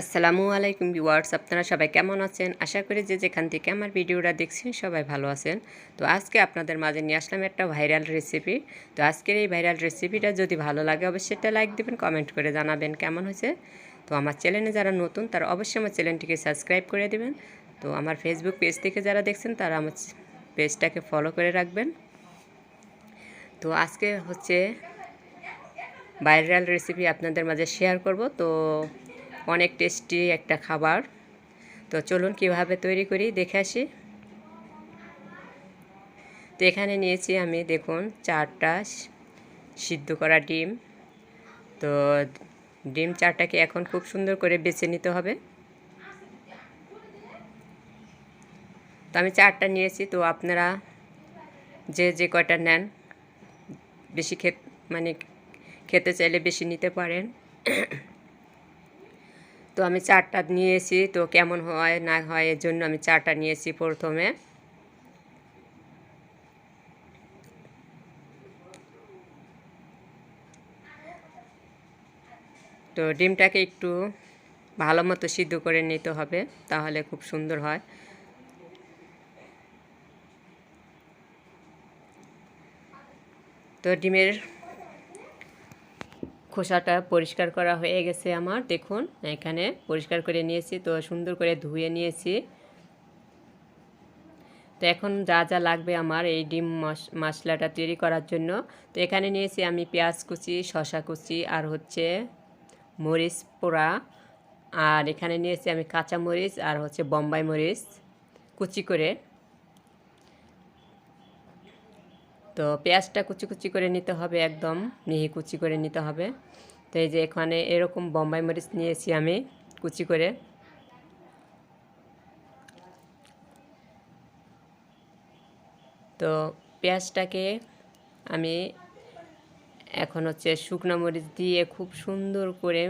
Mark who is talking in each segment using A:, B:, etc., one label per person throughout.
A: আসসালামু আলাইকুম ভিউয়ার্স, আপনারা সবাই কেমন আছেন? আশা করি যে যেখান থেকে আমার ভিডিওটা দেখছেন সবাই ভালো আছেন। তো আজকে আপনাদের মাঝে নিয়ে আসলাম একটা ভাইরাল রেসিপি তো আজকের এই ভাইরাল রেসিপিটা যদি ভালো লাগে অবশ্যই একটা লাইক দেবেন কমেন্ট করে জানাবেন কেমন হয়েছে। তো আমার চ্যানেলে যারা নতুন, তারা অবশ্যই আমার চ্যানেলটিকে সাবস্ক্রাইব করে দেবেন। তো আমার ফেসবুক পেজ থেকে যারা দেখছেন, তারা আমার পেজটাকে ফলো করে রাখবেন। তো আজকে হচ্ছে ভাইরাল রেসিপি আপনাদের মাঝে শেয়ার করব। তো অনেক টেস্টি একটা খাবার। তো চলুন কীভাবে তৈরি করি দেখে আসি। তো এখানে নিয়েছি আমি দেখুন চারটা সিদ্ধ করা ডিম। তো ডিম চারটাকে এখন খুব সুন্দর করে বেছে নিতে হবে। তো আমি চারটা নিয়েছি, তো আপনারা যে যে কয়টা নেন বেশি খেত মানে খেতে চাইলে বেশি নিতে পারেন। তো আমি চারটা নিয়েছি, তো কেমন হয়, না হয়, এর জন্য আমি চারটা নিয়েছি প্রথমে। তো ডিমটাকে একটু ভালো মতো সিদ্ধ করে নিতে হবে, তাহলে খুব সুন্দর হয়। তো ডিমের খোসাটা পরিষ্কার করা হয়ে গেছে আমার, দেখুন, এখানে পরিষ্কার করে নিয়েছি, তো সুন্দর করে ধুয়ে নিয়েছি। তো এখন যা যা লাগবে আমার এই ডিম মশলাটা তৈরি করার জন্য। তো এখানে নিয়েছি আমি পেঁয়াজ কুচি শশা কুচি আর হচ্ছে মরিচ পোড়া। আর এখানে নিয়েছি আমি কাঁচা মরিচ আর হচ্ছে বম্বাই মরিচ। কুচি করে তো পেঁয়াজটা কুচি কুচি করে নিতে হবে একদম, মিহি কুচি করে নিতে হবে। তো এই যে এখানে এরকম বম্বাই মরিচ নিয়েছি আমি কুচি করে। তো পেঁয়াজটাকে আমি এখন হচ্ছে শুকনো মরিচ দিয়ে খুব সুন্দর করে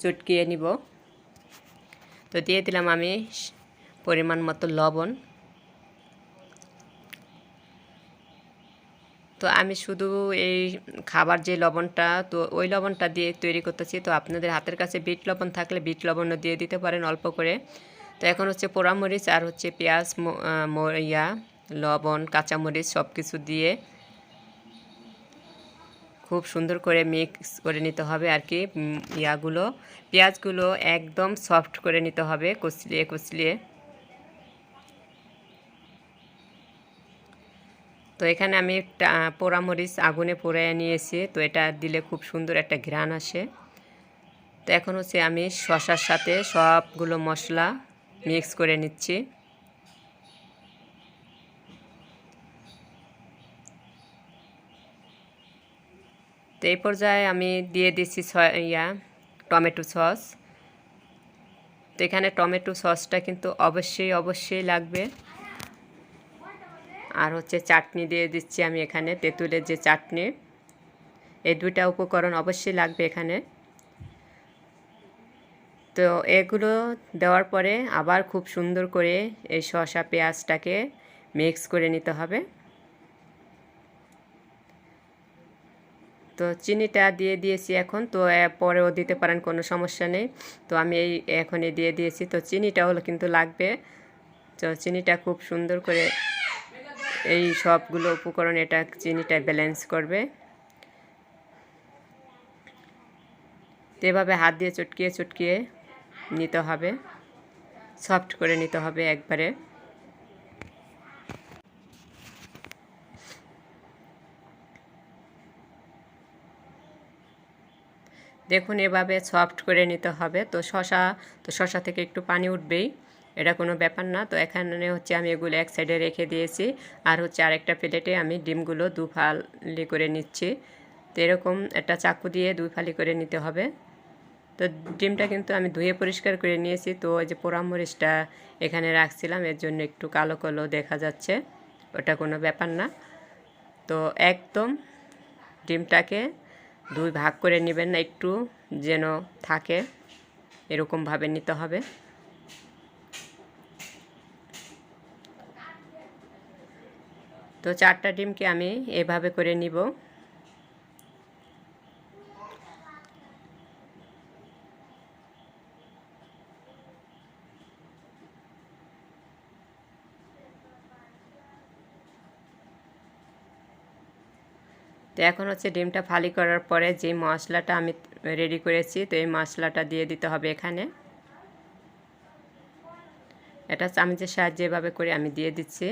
A: চটকিয়ে নিব। তো দিয়ে দিলাম আমি পরিমাণ মতো লবণ। তো আমি শুধু এই খাবার যে লবণটা, তো ওই লবণটা দিয়ে তৈরি করতেছি। তো আপনাদের হাতের কাছে বিট লবণ থাকলে বিট লবণও দিয়ে দিতে পারেন অল্প করে। তো এখন হচ্ছে পোড়ামরিচ আর হচ্ছে পেঁয়াজ ইয়া লবণ, কাঁচামরিচ সব কিছু দিয়ে খুব সুন্দর করে মিক্স করে নিতে হবে আর কি ইয়াগুলো। পেঁয়াজগুলো একদম সফট করে নিতে হবে, কচলিয়ে কচলিয়ে। তো এখানে আমি একটা পোড়ামরিচ আগুনে পোড়াইয়া নিয়েছি। তো এটা দিলে খুব সুন্দর একটা ঘ্রাণ আসে। তো এখন হচ্ছে আমি শশার সাথে সবগুলো মশলা মিক্স করে নিচ্ছি। তো এই পর্যায়ে আমি দিয়ে দিচ্ছি ইয়া, টমেটো সস। তো এখানে টমেটো সসটা কিন্তু অবশ্যই অবশ্যই লাগবে। আর হচ্ছে চাটনি দিয়ে দিচ্ছি আমি এখানে তেঁতুলের যে চাটনি। এই দুইটা উপকরণ অবশ্যই লাগবে এখানে। তো এগুলো দেওয়ার পরে আবার খুব সুন্দর করে এই শসা পেঁয়াজটাকে মিক্স করে নিতে হবে। তো চিনিটা দিয়ে দিয়েছি এখন, তো পরেও দিতে পারেন, কোনো সমস্যা নেই। তো আমি এই এখনই দিয়ে দিয়েছি, তো চিনিটা হলো কিন্তু লাগবে। তো চিনিটা খুব সুন্দর করে এই সবগুলো উপকরণ এটা চিনিটা ব্যালেন্স করবে। এভাবে হাত দিয়ে চটকিয়ে চটকিয়ে নিতে হবে। সফট করে নিতে হবে একবারে। দেখুন এভাবে সফট করে নিতে হবে। তো শশা তো শশা থেকে একটু পানি উঠবেই। এটা কোনো ব্যাপার না। তো এখানে হচ্ছে আমি এগুলো এক সাইডে রেখে দিয়েছি। আর হচ্ছে আরেকটা প্লেটে আমি ডিমগুলো দু ফালি করে নিচ্ছি। তো এরকম একটা চাকু দিয়ে দুই ফালি করে নিতে হবে। তো ডিমটা কিন্তু আমি ধুয়ে পরিষ্কার করে নিয়েছি। তো ওই যে পোড়ামরিচটা এখানে রাখছিলাম, এর জন্য একটু কালো কালো দেখা যাচ্ছে। ওটা কোনো ব্যাপার না। তো একদম ডিমটাকে দুই ভাগ করে নেবেন না, একটু যেন থাকে, এরকমভাবে নিতে হবে। তো চারটা ডিমকে আমি এভাবে করে নিব। তো এখন হচ্ছে ডিমটা ফালি করার পরে যে মশলাটা আমি রেডি করেছি, তো এই মশলাটা দিয়ে দিতে হবে এখানে। এটা চামচের সাহায্যে এভাবে করে আমি দিয়ে দিচ্ছি।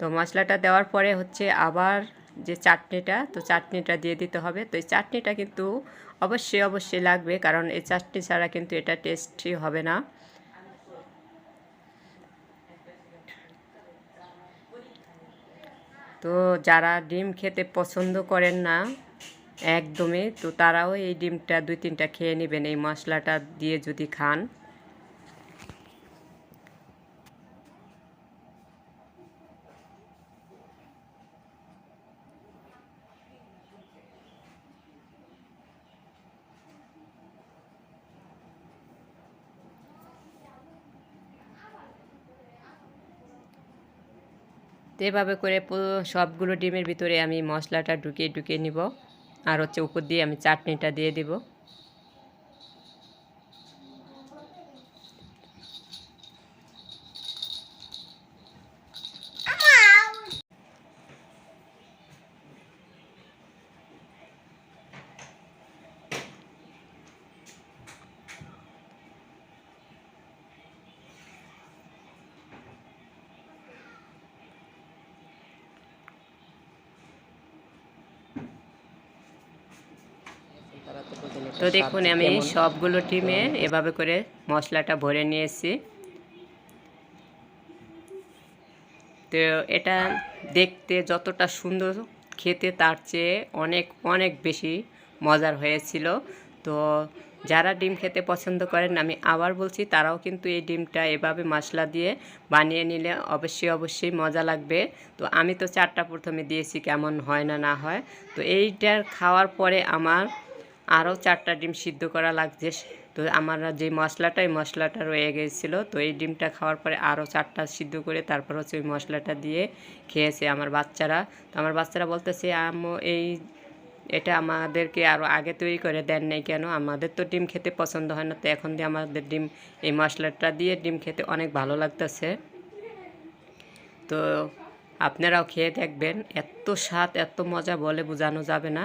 A: তো মশলাটা দেওয়ার পরে হচ্ছে আবার যে চাটনিটা, তো চাটনিটা দিয়ে দিতে হবে। তো এই চাটনিটা কিন্তু অবশ্যই অবশ্যই লাগবে, কারণ এই চাটনি ছাড়া কিন্তু এটা টেস্টি হবে না। তো যারা ডিম খেতে পছন্দ করেন না, একদমই, তো তারাও এই ডিমটা দুই তিনটা খেয়ে নেবেন। এই মশলাটা দিয়ে যদি খান। তো এভাবে করে সবগুলো ডিমের ভিতরে আমি মশলাটা ঢুকিয়ে ঢুকিয়ে নিব। আর হচ্ছে উপর দিয়ে আমি চাটনিটা দিয়ে দিব। তো দেখুন আমি সবগুলো টিমে এভাবে করে মশলাটা ভরে নিয়েছি। তো এটা দেখতে যতটা সুন্দর খেতে তার চেয়ে অনেক অনেক বেশি মজার হয়েছিল। তো যারা ডিম খেতে পছন্দ করেন আমি আবার বলছি তারাও কিন্তু এই ডিমটা এভাবে মশলা দিয়ে বানিয়ে নিলে অবশ্যই অবশ্যই মজা লাগবে। তো আমি তো চারটা প্রথমে দিয়েছি কেমন হয় না না হয়। তো এইটার খাওয়ার পরে আমার আরও চারটা ডিম সিদ্ধ করা লাগছে। তো আমার যে মশলাটা, এই মশলাটা রয়ে গেছিল, তো এই ডিমটা খাওয়ার পরে আরও চারটা সিদ্ধ করে তারপর হচ্ছে ওই মশলাটা দিয়ে খেয়েছে আমার বাচ্চারা। তো আমার বাচ্চারা বলতেছে, আম্মু, এই এটা আমাদেরকে আরও আগে তৈরি করে দেন নাই কেন? আমাদের তো ডিম খেতে পছন্দ হয় না, তো এখন দিয়ে আমাদের ডিম, এই মশলাটা দিয়ে ডিম খেতে অনেক ভালো লাগতেছে। তো আপনারাও খেয়ে দেখবেন, এত স্বাদ, এত মজা বলে বোঝানো যাবে না।